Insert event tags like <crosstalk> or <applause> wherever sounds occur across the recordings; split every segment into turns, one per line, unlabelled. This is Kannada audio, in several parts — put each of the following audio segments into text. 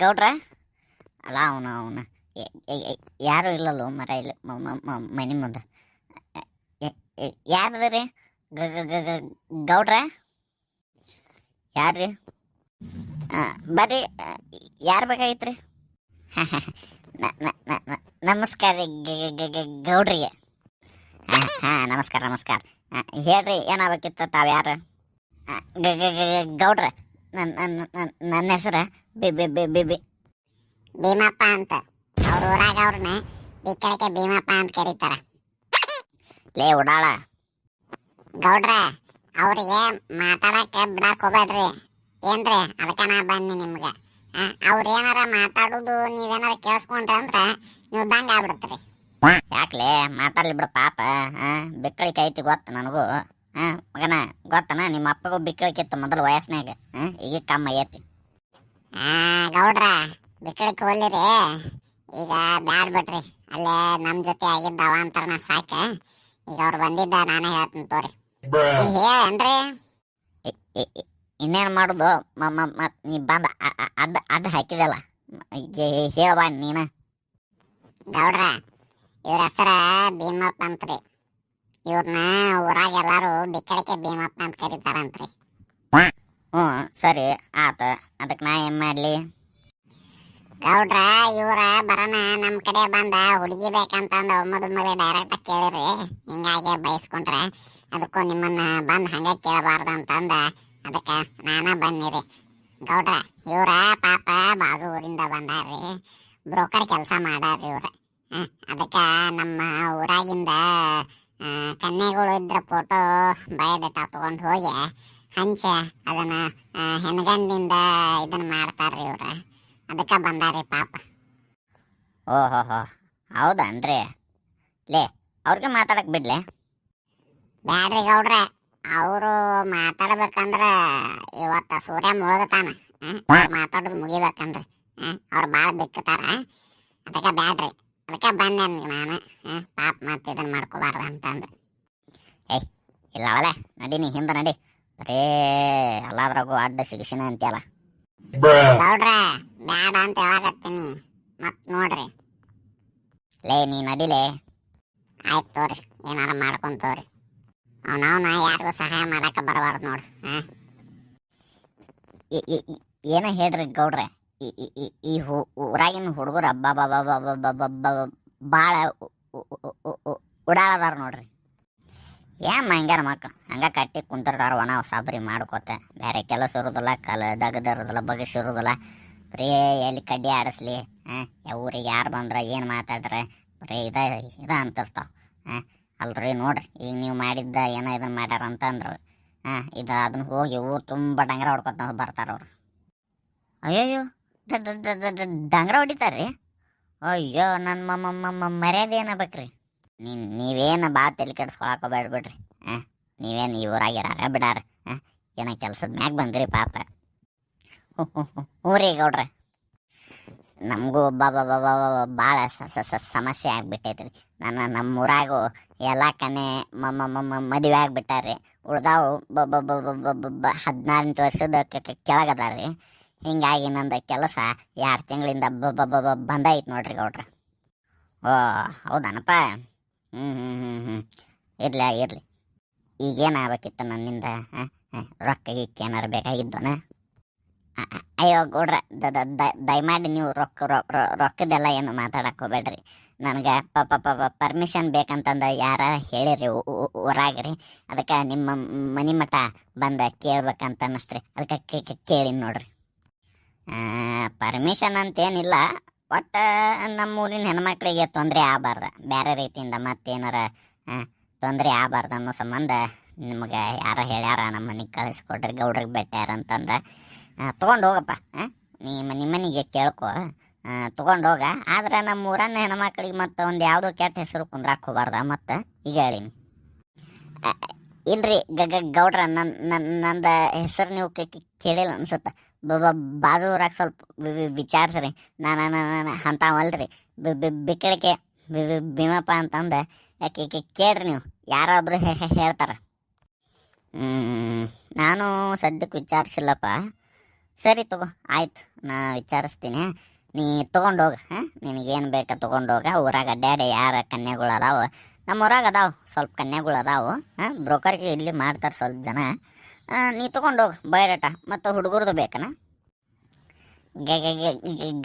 ಗೌಡ್ರ ಅಲ್ಲ ಅವನು ಅವನು ಯಾರು ಇಲ್ಲಲ್ಲ ಮರ ಇಲ್ಲ ಮನಿ ಮುಂದೆ ಯಾರದ್ರಿ ಗೌಡ್ರ ಯಾರು ರೀ ಬರ್ರಿ ಯಾರು ಬೇಕಾಗಿತ್ತು ರೀ ನಮಸ್ಕಾರ ರೀ ಗೌಡ್ರಿಗೆ ಹಾಂ ನಮಸ್ಕಾರ ನಮಸ್ಕಾರ ಹೇಳ್ರಿ ಏನಾಗಬೇಕಿತ್ತು ತಾವು ಯಾರು ಗೌಡ್ರ ನನ್ನ ನನ್ನ ಹೆಸರು ಬಿ ಬಿ ಬಿ ಬಿ ಬಿ
ಭೀಮಪ್ಪ ಅಂತ. ಅವ್ರ ಊರಾಗ ಅವ್ರನ್ನ ಬಿಕ್ಕಳಿಕೆ ಭೀಮಪ್ಪ ಅಂತ ಕರೀತಾರ.
ಲೇ ಉಡಾಳ.
ಗೌಡ್ರ, ಅವ್ರಿಗೆ ಮಾತಾಡಕ್ಕೆ ಬಿಡಕ್ ಹೋಗ್ಬೇಡ್ರಿ. ಏನ್ರಿ? ಅದಕ್ಕೆ ನಾ ಬನ್ನಿ ನಿಮ್ಗೆ. ಅವ್ರ ಏನಾರ ಮಾತಾಡೋದು ನೀವೇನಾರ ಕೇಳಿಸ್ಕೊಂಡ್ರ ಅಂತ ನೀವು ದಂಗ ಆಗ್ಬಿಡ್ತೀರಿ.
ಯಾಕ್ಲೇ? ಮಾತಾಡ್ಲಿ ಬಿಡು ಪಾಪ. ಬಿಕ್ಕಳಿಕೆ ಐತಿ ಗೊತ್ತು ನನಗೂ. ಹಾಂ ಮಗನ ಗೊತ್ತನ? ನಿಮ್ಮ ಅಪ್ಪಗೂ ಬಿಕ್ಕಳಿಕ್ಕಿತ್ತು ಮೊದಲು ವಯಸ್ಸಿನಾಗ. ಹಾಂ ಈಗ ಕಮ್ಮ ಐತಿ.
ಆ ಗೌಡ್ರ ಬಿಕ್ಕಳಿಕ್ಕೆ ಹೋಲಿರಿ ಈಗ ಬ್ಯಾಡ್ ಬಿಡ್ರಿ ಅಲ್ಲೇ ನಮ್ಮ ಜೊತೆ ಆಗಿದ್ದ ನಾ ಸಾಕ. ಈಗ ಅವ್ರು ಬಂದಿದ್ದ ನಾನೇ ಹೇಳ್ತೀನಿ ತೋರಿ. ಹೇಳನ್ರಿ
ಇನ್ನೇನು ಮಾಡೋದು? ಮತ್ ನೀ ಬಂದ ಅದ ಅದ ಅಡ್ಡ ಅಡ್ಡ ಹಾಕಿದಲ್ಲ. ಹೇಳಬಾ ನೀನ.
ಗೌಡ್ರ ಇವ್ರ ಹೆಸರ ಭೀಮಪ್ಪ ಅಂತ್ರಿ. ಇವ್ರನ್ನ ಊರಾಗ ಎಲ್ಲಾರು ಬಿಕ್ಕಳಿಕೆ ಭೀಮಪ್ಪ ಅಂತ ಕರೀತಾರಂತ್ರಿ.
ಹ್ಞೂ ಸರಿ ಆತ. ಅದಕ್ಕೆ ನಾ ಏನು ಮಾಡಲಿ?
ಗೌಡ್ರ ಇವ್ರ ಬರೋಣ ನಮ್ಮ ಕಡೆ ಬಂದ ಹುಡುಗಿ ಬೇಕಂತಂದು ಒಮ್ಮದ ಮೇಲೆ ಡೈರೆಕ್ಟ್ ಕೇಳಿರಿ ಹಿಂಗಾಗೆ ಬಯಸ್ಕೊಂಡ್ರೆ ಅದಕ್ಕೂ ನಿಮ್ಮನ್ನ ಬಂದು ಹಂಗೆ ಕೇಳಬಾರ್ದು ಅಂತಂದ ಅದಕ್ಕೆ ನಾನೇ ಬಂದಿರಿ ಗೌಡ್ರ ಇವ್ರ ಪಾಪ ಬಾಜು ಊರಿಂದ ಬಂದಾರ್ರಿ. ಬ್ರೋಕರ್ ಕೆಲಸ ಮಾಡಾರ್ರಿ ಇವ್ರ. ಅದಕ್ಕ ನಮ್ಮ ಊರಾಗಿಂದ ಆ, ಕನ್ಯೆಗಳು ಇದ್ರ ಫೋಟೋ ಬಯೋಡೇಟಾ ತಗೊಂಡು ಹೋಗಿ ಹಂಚ ಅದನ್ನ ಹೆಣ್ಗಂಡಿಂದ ಇದನ್ನ ಮಾಡ್ತಾರ್ರಿ ಇವ್ರ. ಅದಕ್ಕೆ ಬಂದಾರಿ ಪಾಪ.
ಓಹೋಹೋ ಹೌದನ್ರಿ ಲೇ ಅವ್ರಿಗೆ ಮಾತಾಡಕ್ ಬಿಡ್ಲೆ?
ಬ್ಯಾಡ್ರಿ ಗೌಡ್ರ ಅವರು ಮಾತಾಡ್ಬೇಕಂದ್ರ ಇವತ್ತ ಸೂರ್ಯ ಮುಳುಗತಾನ ಮಾತಾಡೋದು ಮುಗಿಬೇಕಂದ್ರೆ ಅವ್ರು ಭಾಳ ಬಿಕ್ಕತಾರ ಅದಕ್ಕೆ ಬ್ಯಾಡ್ರಿ. ಅದಕ್ಕೆ ಬಂದೆ ನಾನು. ಪಾಪ ಮತ್ತೆ ಇದನ್ನ ಮಾಡ್ಕೋಬಾರ್ದು ಅಂತಂದು
ಇಲ್ಲ ಅವಳೆ ನಡೀನಿ ಹಿಂದೆ ನಡಿ. ಬರೇ ಎಲ್ಲಾದ್ರಾಗೂ ಅಡ್ಡ ಸಿಗಿಸಿನ ಅಂತೀಯಲ್ಲ.
ಗೌಡ್ರ, ಬ್ಯಾಡ ಅಂತ ಹೇಳಕತ್ತೀನಿ. ಮತ್ ನೋಡ್ರಿ.
ಲೇ, ನೀ ನಡಿಲೇ.
ಆಯ್ತು ತೋರಿ, ಏನಾರ ಮಾಡ್ಕೊಂತೋರಿ ಅವನವನ ಯಾರಿಗೂ ಸಹಾಯ ಮಾಡಕ ಬರಬಾರ್ದು ನೋಡ್ರಿ
ಏ, ಏನ ಹೇಳ್ರಿ ಗೌಡ್ರೆ? ಈ- ಊರಾಗಿನ ಹುಡುಗರು ಭಾಳ ಉಡಾಳದಾರ ನೋಡ್ರಿ. ಏನ್ ಹಂಗಾರ ಮಕ್ಳು? ಹಂಗ ಕಟ್ಟಿ ಕುಂತಿರ್ತಾರ ಒಣ ಸಾಬರಿ ಮಾಡ್ಕೋತ. ಬೇರೆ ಕೆಲಸ ಇರೋದಿಲ್ಲ, ಕಲ ದಗದಿರೋದಿಲ್ಲ ಬಗಸಿರೋದಿಲ್ಲ ಬರೀ ಎಲ್ಲಿ ಕಡ್ಡಿ ಆಡಿಸ್ಲಿ ಹಾಂ ಊರಿಗೆ ಯಾರು ಬಂದ್ರೆ, ಏನು ಮಾತಾಡ್ರೆ? ಬರೀ ಇದ ಇದ ಅಂತಿರ್ತಾವ ಹಾಂ ಅಲ್ರಿ ನೋಡ್ರಿ, ಈಗ ನೀವು ಮಾಡಿದ್ದ ಏನೋ ಇದನ್ನ ಮಾಡ್ಯಾರ ಅಂತಂದ್ರು ಹಾಂ ಇದು ಅದನ್ನ ಹೋಗಿ ಊರು ತುಂಬ ಡಂಗರ ಹೊಡ್ಕೊತ ಬರ್ತಾರ ಅವ್ರು. ಡ- ಡಂಗ್ರ ಹೊಡಿತಾರ್ರಿ. ಅಯ್ಯೋ ನನ್ನ ಮಮ್ಮ ಮರ್ಯಾದೆ ಏನಬೇಕ್ರಿ ನೀ ನೀವೇನು ಬಾ ತಲೆ ಕೆಡ್ಸ್ಕೊಳಕ ಬೇಡ್ಬಿಡ್ರಿ ಹಾಂ ನೀವೇನು ಈ ಊರಾಗಿರಾರ ಬಿಡಾರ ಏನೋ ಕೆಲ್ಸದ ಮ್ಯಾಗ ಬಂದ್ರಿ ಪಾಪ. ಊರಿ ಗೌಡ್ರ ನಮಗೂ ಒಬ್ಬ ಭಾಳ ಸಮಸ್ಯೆ ಆಗಿಬಿಟ್ಟೈತ್ರಿ. ನನ್ನ ನಮ್ಮ ಊರಾಗು ಎಲ್ಲ ಕಣೆ ಮಮ್ಮ ಮಮ್ಮ ಮದುವೆ ಆಗಿಬಿಟ್ಟಾರ್ರಿ. ಉಳ್ದಾವು ಬ ಹದಿನಾಲ್ಕು ವರ್ಷದ ಕೆಳಗದಾರ್ರಿ. ಹಿಂಗಾಗಿ ನಂದು ಕೆಲಸ ಎರಡು ತಿಂಗಳಿಂದ ಬ ಬ ಬ ಬ ಬಂದೈತೆ ನೋಡ್ರಿ ಗೌಡ್ರ. ಓ, ಹೌದನಪ್ಪ? ಹ್ಞೂ ಹ್ಞೂ ಹ್ಞೂ ಹ್ಞೂ ಇರಲಿ ಇರಲಿ. ಈಗೇನಾಗಬೇಕಿತ್ತು ನನ್ನಿಂದ ರೊಕ್ಕ ಗಿಕ್ಕ ಏನಾರು ಅಯ್ಯೋ ಗೌಡ್ರ, ದ- ದಯಮಾಡಿ ನೀವು ರೊಕ್ಕ ರೊಕ್ಕದೆಲ್ಲ ಏನು ಮಾತಾಡಕ್ಕೆ ಹೋಗ್ಬೇಡ್ರಿ. ನನಗೆ ಪ ಪ ಪ ಪ ಪರ್ಮಿಷನ್ ಬೇಕಂತಂದು ಯಾರ ಹೇಳಿರಿ ಊರಾಗ್ರಿ. ಅದಕ್ಕೆ ನಿಮ್ಮ ಮನೆ ಮಠ ಬಂದ ಕೇಳ್ಬೇಕಂತ ಅನ್ನಿಸ್ತ್ರಿ ಅದಕ್ಕೆ ಕೇಳಿ ನೋಡ್ರಿ. ಪರ್ಮಿಷನ್ ಅಂತೇನಿಲ್ಲ ಒಟ್ಟು ನಮ್ಮ ಊರಿನ ಹೆಣ್ಮಕ್ಳಿಗೆ ತೊಂದರೆ ಆಗಬಾರ್ದು. ಬೇರೆ ರೀತಿಯಿಂದ ಮತ್ತೇನಾರ ತೊಂದರೆ ಆಗಬಾರ್ದು ಅನ್ನೋ ಸಂಬಂಧ ನಿಮ್ಗೆ ಯಾರ ಹೇಳ್ಯಾರ ನಮ್ಮ ಮನೆಗೆ ಕಳಿಸ್ಕೊಡ್ರಿ ಗೌಡ್ರಿಗೆ ಬೆಟ್ಟ್ಯಾರ ಅಂತಂದ ತೊಗೊಂಡು ಹೋಗಪ್ಪ ನೀ ನಿಮ್ಮ ಮನೆಗೆ ಕೇಳ್ಕೊ ತೊಗೊಂಡು ಹೋಗ ಆದ್ರೆ ನಮ್ಮ ಊರನ್ನ ಹೆಣ್ಮಕ್ಳಿಗೆ ಮತ್ತು ಒಂದು ಯಾವುದೋ ಕೆಟ್ಟ ಹೆಸರು ಕುಂದ್ರಾಕ್ ಹೋಗ್ಬಾರ್ದ, ಮತ್ತು ಈಗ ಹೇಳಿನಿ. ಇಲ್ರಿ ಗೌಡ್ರ ನನ್ನ ನನ್ನ ನಂದು ಹೆಸರು ನೀವು ಕೇಳಿಲ್ಲ ಅನ್ಸುತ್ತೆ. ಬ ಬ- ಬಾಜು ಊರಾಗ ಸ್ವಲ್ಪ ವಿಚಾರಿಸ್ರಿ. ನಾನು ನಾನು ಅಂತಾವಲ್ರಿ ಬಿ- ಬಿ- ಬಿಕ್ಕಳಿಕೆ, ಬಿ- ಬಿ- ಭೀಮಪ್ಪ ಅಂತಂದು ಯಾಕೆ ಕೇಳ್ರಿ ನೀವು. ಯಾರಾದರೂ ಹೇಳ್ತಾರ. ನಾನು ಸದ್ಯಕ್ಕೆ ವಿಚಾರಿಸಿಲ್ಲಪ್ಪ. ಸರಿ ತಗೋ, ಆಯ್ತು. ನಾ ವಿಚಾರಿಸ್ತೀನಿ. ನೀ ತೊಗೊಂಡೋಗ, ಹಾಂ? ನಿನಗೇನು ಬೇಕಾ ತೊಗೊಂಡೋಗ. ಊರಾಗ ಅಡ್ಡಾಡಿ ಯಾರ ಕನ್ಯೆಗಳು ಅದಾವ? ನಮ್ಮ ಊರಾಗ ಅದಾವ. ಸ್ವಲ್ಪ ಕನ್ಯೆಗಳು ಅದಾವ, ಹಾಂ? ಬ್ರೋಕರ್ಗೆ ಇಲ್ಲಿ ಮಾಡ್ತಾರೆ ಸ್ವಲ್ಪ ಜನ. ನೀ ತೊಗೊಂಡು ಹೋಗು ಬಯೋಡಾಟ ಮತ್ತು ಹುಡುಗರದು ಬೇಕನ?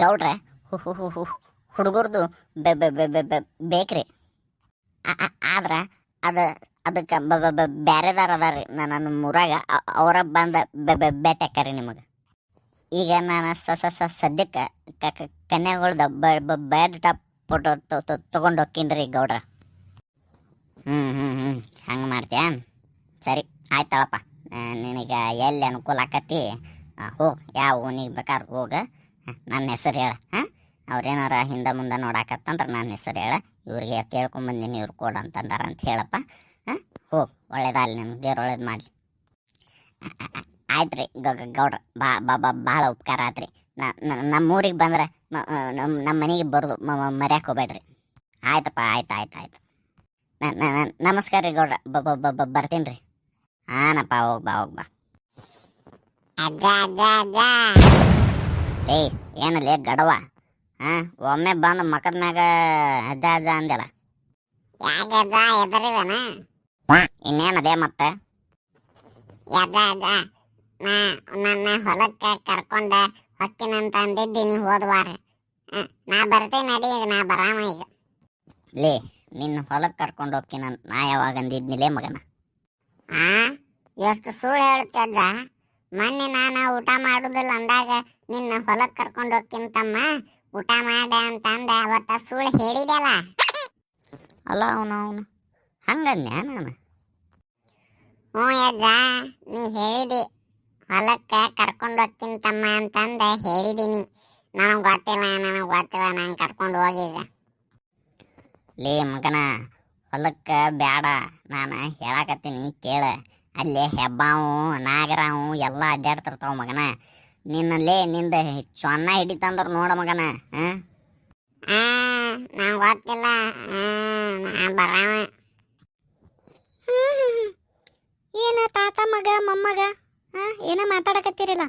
ಗೌಡ್ರೆ, ಹು ಹು ಹು ಹು, ಹುಡುಗರದು ಬೇಕ್ರಿ. ಆದ್ರೆ ಅದು, ಅದಕ್ಕೆ ಬ್ಯಾರೆದಾರ ಅದಾರ ನನ್ನ ಊರಾಗ ಅವರ ಬಂದ ಬೇಟೆಕ್ಕರಿ ನಿಮಗೆ. ಈಗ ನಾನು ಸ ಸ ಸದ್ಯಕ್ಕೆ ಕನ್ಯಾಗಳ್ದ ಬ ಬ ಬಯೋಡಾಟ ಫೋಟೋ ತೊಗೊಂಡು ಹೋಗ್ತೀನಿ ಗೌಡ್ರ. ಹ್ಞೂ ಹ್ಞೂ ಹ್ಞೂ ಹಂಗೆ ಮಾಡ್ತೀಯಾ? ಸರಿ ಆಯ್ತಳಪ್ಪ ನಿನಗೆ ಎಲ್ಲಿ ಅನುಕೂಲ ಆಕತಿ? ಹೋಗಿ ಯಾವ ಊನಿಗೆ ಬೇಕಾದ್ರೆ ಹೋಗ. ನನ್ನ ಹೆಸರು ಹೇಳ. ಹಾಂ ಅವ್ರೇನಾರ ಹಿಂದೆ ಮುಂದೆ ನೋಡಾಕತ್ತಂದ್ರೆ ನನ್ನ ಹೆಸರು ಹೇಳ. ಇವ್ರಿಗೆ ಕೇಳ್ಕೊಂಬಂದಿನಿ ಇವ್ರು ಕೊಡು ಅಂತಂದಾರ ಅಂತ ಹೇಳಪ್ಪ. ಹಾಂ ಹೋಗಿ ಒಳ್ಳೇದಾಗಲಿ ನಿಮ್ಗೆ. ದೇವ್ರ ಒಳ್ಳೇದು ಮಾಡಲಿ. ಆಯ್ತು ರೀ ಗೌಡ್ರ, ಬಾ ಬಾ ಭಾಳ ಉಪಕಾರ ಆತ್ರಿ. ನಮ್ಮ ಊರಿಗೆ ಬಂದ್ರೆ ನಮ್ಮ ನಮ್ಮ ಮನೆಗೆ ಬರೋದು ಮರ್ಯಾಕೆ ಹೋಗ್ಬೇಡ್ರಿ. ಆಯ್ತಪ್ಪ, ಆಯ್ತು ಆಯ್ತು ಆಯ್ತು. ನಮಸ್ಕಾರ ರೀ ಗೌಡ್ರ. ಬರ್ತೀನಿ ರೀ ಹಾನಪ್ಪ ಹೋಗಿ ಬಾ ಹೋಗಿ ಬಾ
ಅಜ್ಜ ಅಜ್ಜ. ಏ
ಏಯ್ ಏನಲ್ಲೇ ಗಡವ. ಹಾಂ ಒಮ್ಮೆ ಬಂದು ಮಕದ ಮ್ಯಾಗ ಅಜ್ಜ ಅಜ್ಜ ಅಂದೆಲ್ಲ
ಯಾಕೆ ಅಜ್ಜ ಎದರಿವನ
ಇನ್ನೇನದೇ ಮತ್ತೆ?
ಅಜ್ಜ ಅಜ್ಜ ನಾ ನನ್ನ ಹೊಲಕ್ಕೆ ಕರ್ಕೊಂಡ ಹೊಕ್ಕಿನಂತ ಅಂದಿದ್ದೀನಿ ಹೋದ್ವಾರ ನಾ ಬರ್ತೀನಿ ನಡಿ ಈಗ ನಾ ಬರಾಮ ಈಗ.
ಲೇ ನಿನ್ನ ಹೊಲಕ್ಕೆ ಕರ್ಕೊಂಡು ಹೋಗ್ತೀನಂತ ನಾ ಯಾವಾಗ ಅಂದಿದ್ನಿಲೇ ಮಗನ?
ಆ? ಎಷ್ಟು ಸುಳ್ಳು ಹೇಳುತ್ತೆ ಅಜ್ಜ ಮೊನ್ನೆ ನಾನು ಊಟ ಮಾಡುದಿಲ್ಲ ಅಂದಾಗ ನಿನ್ನ ಹೊಲಕ್ಕೆ ಕರ್ಕೊಂಡು ಹೋಗ್ತೀನಿ ತಮ್ಮ. ಊಟ ಮಾಡ ಅಂತ ಅಂದೆ ಅವತ್ತ ಸುಳ್ಳು ಹೇಳಿದೆಲ್ಲ
ಅಲ್ಲ ಅವನು ಅವನು. ಹಂಗನ್ಯಾ ನಾನು?
ಹ್ಞೂ ಅಜ್ಜ ನೀ ಹೇಳಿದಿ. ಹೊಲಕ್ಕೆ ಕರ್ಕೊಂಡು ಹೋಗ್ತೀನಿ ತಮ್ಮ ಅಂತಂದೆ ಹೇಳಿದೀನಿ. ನನಗೆ ಗೊತ್ತಿಲ್ಲ ನನಗೆ ಗೊತ್ತಿಲ್ಲ ನಾನು ಕರ್ಕೊಂಡು ಹೋಗಿದ್ದೆ
ಲೇ ಮಗನ ಹೊಲಕ್ಕೆ ಬೇಡ ನಾನು ಹೇಳಾಕತ್ತೀನಿ ಕೇಳ. ಅಲ್ಲಿ ಹೆಬ್ಬಾವು ನಾಗರಾವು ಎಲ್ಲ ಅಡ್ಡಾಡ್ತಿರ್ತಾವ ಮಗನ. ನಿನ್ನಲ್ಲೇ ನಿಂದ ಚೊನ್ನ ಹಿಡಿತಂದ್ರೆ ನೋಡ ಮಗನ ಹಾಂ
ನಂಗೆ ಗೊತ್ತಿಲ್ಲ. ಬರಾವ. <laughs>
ಏನ ತಾತ ಮಗ ಮೊಮ್ಮಗ ಹಾ ಏನ ಮಾತಾಡಕತ್ತೀರಿಲ್ಲ?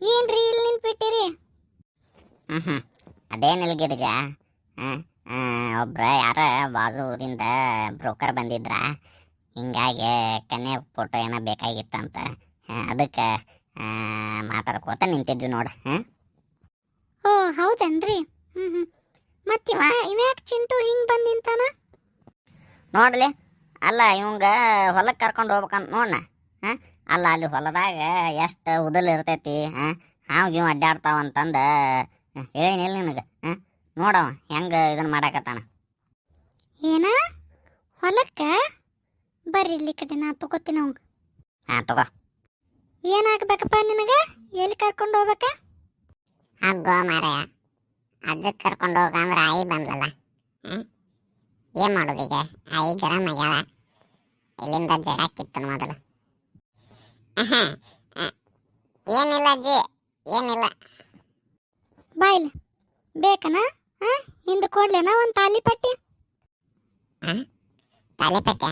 ಏನ್ರಿ ಇಲ್ಲಿ ನಿಂತ್ಬಿಟ್ಟಿರಿ
ಹ್ಞೂ ಹ್ಞೂ ಅದೇನಿಲ್ಲ ಗಿರಿಜ ಹಾಂ ಒಬ್ರ ಯಾರ ಬಾಜು ಊರಿಂದ ಬ್ರೋಕರ್ ಬಂದಿದ್ರ. ಹಿಂಗಾಗಿ ಕನ್ಯೆ ಫೋಟೋ ಏನೋ ಬೇಕಾಗಿತ್ತಂತ ಅದಕ್ಕೆ ಮಾತಾಡ್ಕೋತ ನಿಂತಿದ್ವಿ ನೋಡು ಹಾಂ?
ಓ ಹೌದನ್ರಿ? ಹ್ಞೂ ಹ್ಞೂ ಮತ್ತಿವ ಇವ್ಯಾಕೆ ಚಿಂಟು ಹಿಂಗೆ ಬಂದು ನಿಂತಾನ?
ನೋಡಲಿ ಅಲ್ಲ ಇವಂಗ ಹೊಲಕ್ಕೆ ಕರ್ಕೊಂಡು ಹೋಗ್ಬೇಕಂತ ನೋಡಣ ಹಾಂ? ಅಲ್ಲ ಅಲ್ಲಿ ಹೊಲದಾಗ ಎಷ್ಟು ಉದಲ್ ಇರ್ತೈತಿ ಹಾಂ? ಹಾವು ಅಡ್ಡಾಡ್ತಾವ ಅಡ್ಡಾಡ್ತಾವಂತಂದು ಹೇಳಿನಿಲ್ಲ ನಿನಗೆ ಹಾಂ? ನೋಡವ ಹೆಂಗೆ ಇದನ್ನು ಮಾಡಾಕತ್ತಾನ.
ಏನ? ಹೊಲಕ್ಕ? ಬರ್ರಿ ಇಲ್ಲಿ ಕಡೆ ನಾ ತಗೋತೀನಿ ಅವಂಗ.
ಹಾಂ ತಗೋ.
ಏನಾಗ್ಬೇಕಪ್ಪ ನಿನಗೆ? ಎಲ್ಲಿ ಕರ್ಕೊಂಡು ಹೋಗ್ಬೇಕ?
ಅಗ್ಗೋ ಮಾರಾಯ. ಅದಕ್ಕೆ ಕರ್ಕೊಂಡು ಹೋಗಂದ್ರೆ ಆಯಿ ಬಂದಲ್ಲ? ಏನ್ ಮಾಡೋದು ಈಗ? ಆಯಿ ಗರಂ ಆಗ್ಯಾಳ. ಇಲ್ಲಿಂದ ಜಡ ಕಿತ್ತು ಮೊದಲು. ಏನಿಲ್ಲ ಅಜ್ಜಿ ಏನಿಲ್ಲ.
ಬಾಯಿಲ್ ಬೇಕನ? ಹಿಂದೆ ಹಿಂದ ಕೊಡ್ಲೇನ ಒಂದು ತಾಲಿಪಟ್ಟಿ ಪಟ್ಟಿ?
ತಾಲಿಪಟ್ಟೆ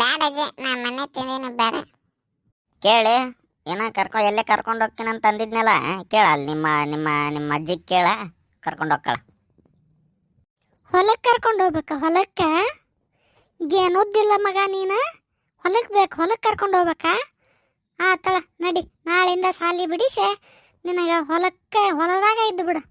ಬೇಡ ಅಜ್ಜಿ. ನಾ ಮನೆ ತಿಂದಿನ ಬೇಡ
ಕೇಳಿ. ಏನ ಕರ್ಕೊ ಎಲ್ಲೇ ಕರ್ಕೊಂಡು ಹೋಗ್ತೀನಿ ಅಂತ ಅಂದಿದ್ನಲ್ಲ ಕೇಳ. ಅಲ್ಲಿ ನಿಮ್ಮ ನಿಮ್ಮ ನಿಮ್ಮ ಅಜ್ಜಿಗೆ ಕೇಳ ಕರ್ಕೊಂಡು ಹೋಗ್ಕಳ.
ಹೊಲಕ್ಕೆ ಕರ್ಕೊಂಡು ಹೋಗ್ಬೇಕ? ಹೊಲಕ್ಕೆ? ಏನೋದಿಲ್ಲ ಮಗ ನೀನು? ಹೊಲಕ್ಕೆ ಬೇಕು ಹೊಲಕ್ಕೆ ಕರ್ಕೊಂಡು ಹೋಗ್ಬೇಕಾ? ಆತಳ ನಡಿ. ನಾಳಿಂದ ಸಾಲಿ ಬಿಡಿಸಿ. ನಿನಗೆ ಹೊಲಕ್ಕೆ ಹೊಲದಾಗ ಇದ್ದು ಬಿಡು.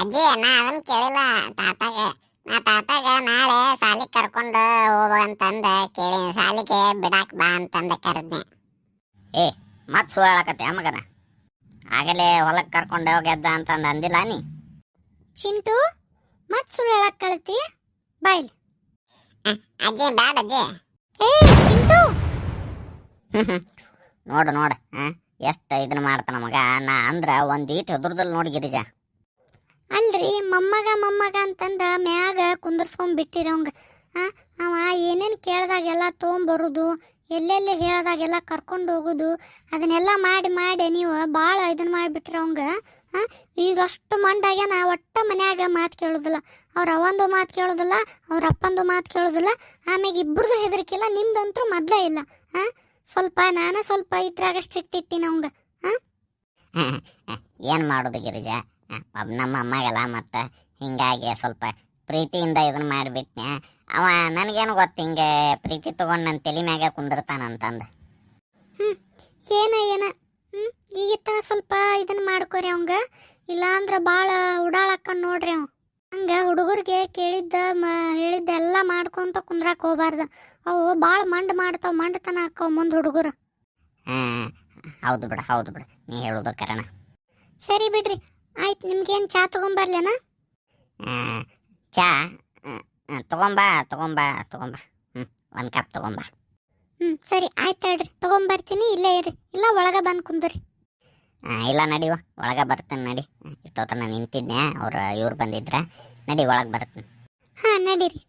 ಅಜ್ಜಿ ನಾ ಅದನ್ನು ಕೇಳಿಲ್ಲ ತಾತಾಗ. ನಾ ತಾತಾಗ ನಾಳೆ ಸಾಲಿಗೆ ಕರ್ಕೊಂಡು ಹೋಗುವಂತಂದ ಕೇಳಿ ಸಾಲಿಗೆ ಬಿಡಾಕ್ ಬಾ ಅಂತಂದ ಕರೆದ್ನೆ.
ಏ ಮತ್ ಸುಳ್ಳು ಹೇಳಕತ್ತೆ ಮಗನ? ಆಗಲೇ ಹೊಲಕ್ಕೆ ಕರ್ಕೊಂಡು ಹೋಗ್ಯದ್ದ ಅಂತಂದು ಅಂದಿಲ್ಲ ನೀ?
ಚಿಂಟು ಮತ್ ಸುಳ್ಳು ಹೇಳಕ್ ಕಳ್ತಿ? ಬಾಯ್ಲಿ
ಅಜ್ಜಿ ಬ್ಯಾಡ ಅಜ್ಜಿ.
ಏ ಚಿಂಟು! <laughs>
ನೋಡು ನೋಡು ಎಷ್ಟು ಇದನ್ನ ಮಾಡ್ತಾನ ಮಗ? ನಾ ಅಂದ್ರ ಒಂದು ಈಟ್ ಹೆದ್ರದಲ್ಲಿ ನೋಡಿ ಗಿರಿಜ.
ಅಲ್ರಿ, ಮೊಮ್ಮಗ ಮೊಮ್ಮಗ ಅಂತಂದ ಮ್ಯಾಗ ಕುಂದರ್ಸ್ಕೊಂಡ್ ಬಿಟ್ಟಿರೋಂಗ ಅವ ಏನೇನು ಕೇಳ್ದಾಗೆಲ್ಲ ತೊಗೊಂಬರೋದು ಎಲ್ಲೆಲ್ಲಿ ಹೇಳ್ದಾಗೆಲ್ಲ ಕರ್ಕೊಂಡು ಹೋಗುದು ಅದನ್ನೆಲ್ಲ ಮಾಡಿ ಮಾಡಿ ನೀವು ಭಾಳ ಇದನ್ನ ಮಾಡಿಬಿಟ್ರಿ ಈಗ ಅಷ್ಟು ನಾ ಒಟ್ಟ ಮನ್ಯಾಗ ಮಾತು ಕೇಳೋದಿಲ್ಲ. ಅವ್ರ ಅವಂದು ಮಾತು ಕೇಳೋದಿಲ್ಲ, ಅವ್ರ ಅಪ್ಪಂದು ಮಾತು ಕೇಳೋದಿಲ್ಲ. ಆಮ್ಯಾಗ ಇಬ್ಬರದು ಹೆದರಿಕಿಲ್ಲ ನಿಮ್ದಂತೂ ಮೊದಲೇ ಇಲ್ಲ. ಹಾಂ ಸ್ವಲ್ಪ ನಾನು ಸ್ವಲ್ಪ ಇದ್ರಾಗ ಸ್ಟ್ರಿಕ್ಟ್ ಇಟ್ಟಿನ ಅವಂಗ
ಏನು ಮಾಡೋದು ಗಿರಿಜ? ಪಾಪ ನಮ್ಮ ಅಮ್ಮಗೆಲ್ಲ ಮತ್ತು ಹಿಂಗಾಗಿ ಸ್ವಲ್ಪ ಪ್ರೀತಿಯಿಂದ ಇದನ್ನ ಮಾಡಿಬಿಟ್ನೆ. ಅವ ನನಗೇನು ಗೊತ್ತು ಹಿಂಗೆ ಪ್ರೀತಿ ತೊಗೊಂಡು ನನ್ನ ತಲೆ ಮ್ಯಾಗೆ ಕುಂದಿರ್ತಾನಂತಂದು.
ಏನ ಏನ? ಹ್ಮ್ ಥರ ಸ್ವಲ್ಪ ಇದನ್ನ ಮಾಡ್ಕೋರಿ ಅವಂಗ. ಇಲ್ಲಾಂದ್ರ ಭಾಳ ಉಡಾಳಕ್ಕ ನೋಡ್ರಿ ಅವ. ಹಂಗೆ ಹುಡುಗರಿಗೆ ಕೇಳಿದ್ದ ಮ ಹೇಳಿದ್ದ ಎಲ್ಲ ಮಾಡ್ಕೊಂತ ಕುಂದ್ರಾಕ್ ಹೋಗ್ಬಾರ್ದು. ಅವು ಭಾಳ ಮಂಡ್ ಮಾಡ್ತಾವ ಮಂಡತನ ಹಾಕವ್ ಮುಂದೆ ಹುಡುಗರು.
ಹಾಂ ಹೌದು ಬಿಡ ಹೌದು ಬಿಡ. ನೀ ಹೇಳೋದು ಕರಣ.
ಸರಿ ಬಿಡ್ರಿ. ಆಯ್ತು ನಿಮ್ಗೇನು ಚಾ ತಗೊಂಬರ್ಲೇನ?
ಚಾ ತಗೊಂಬಾ ತಗೊಂಬಾ ತಗೊಂಬಾ. ಹ್ಞೂ ಒಂದು ಕಪ್ ತಗೊಂಬ.
ಹ್ಞೂ ಸರಿ ಆಯ್ತು ಹೇಳ್ರಿ ತಗೊಂಬರ್ತೀನಿ ಇಲ್ಲೇ ಇರಿ. ಇಲ್ಲ ಒಳಗೆ ಬಂದು ಕುಂದ್ರಿ.
ಇಲ್ಲ ನಡಿವ ಒಳಗೆ ಬರ್ತೇನೆ ನಡಿ. ಇಷ್ಟೊತ್ತನ ನಿಂತಿದ್ದೆ ಅವ್ರು ಇವ್ರು ಬಂದಿದ್ರ. ನಡಿ ಒಳಗೆ ಬರ್ತೀನಿ.
ಹಾಂ ನಡೀರಿ.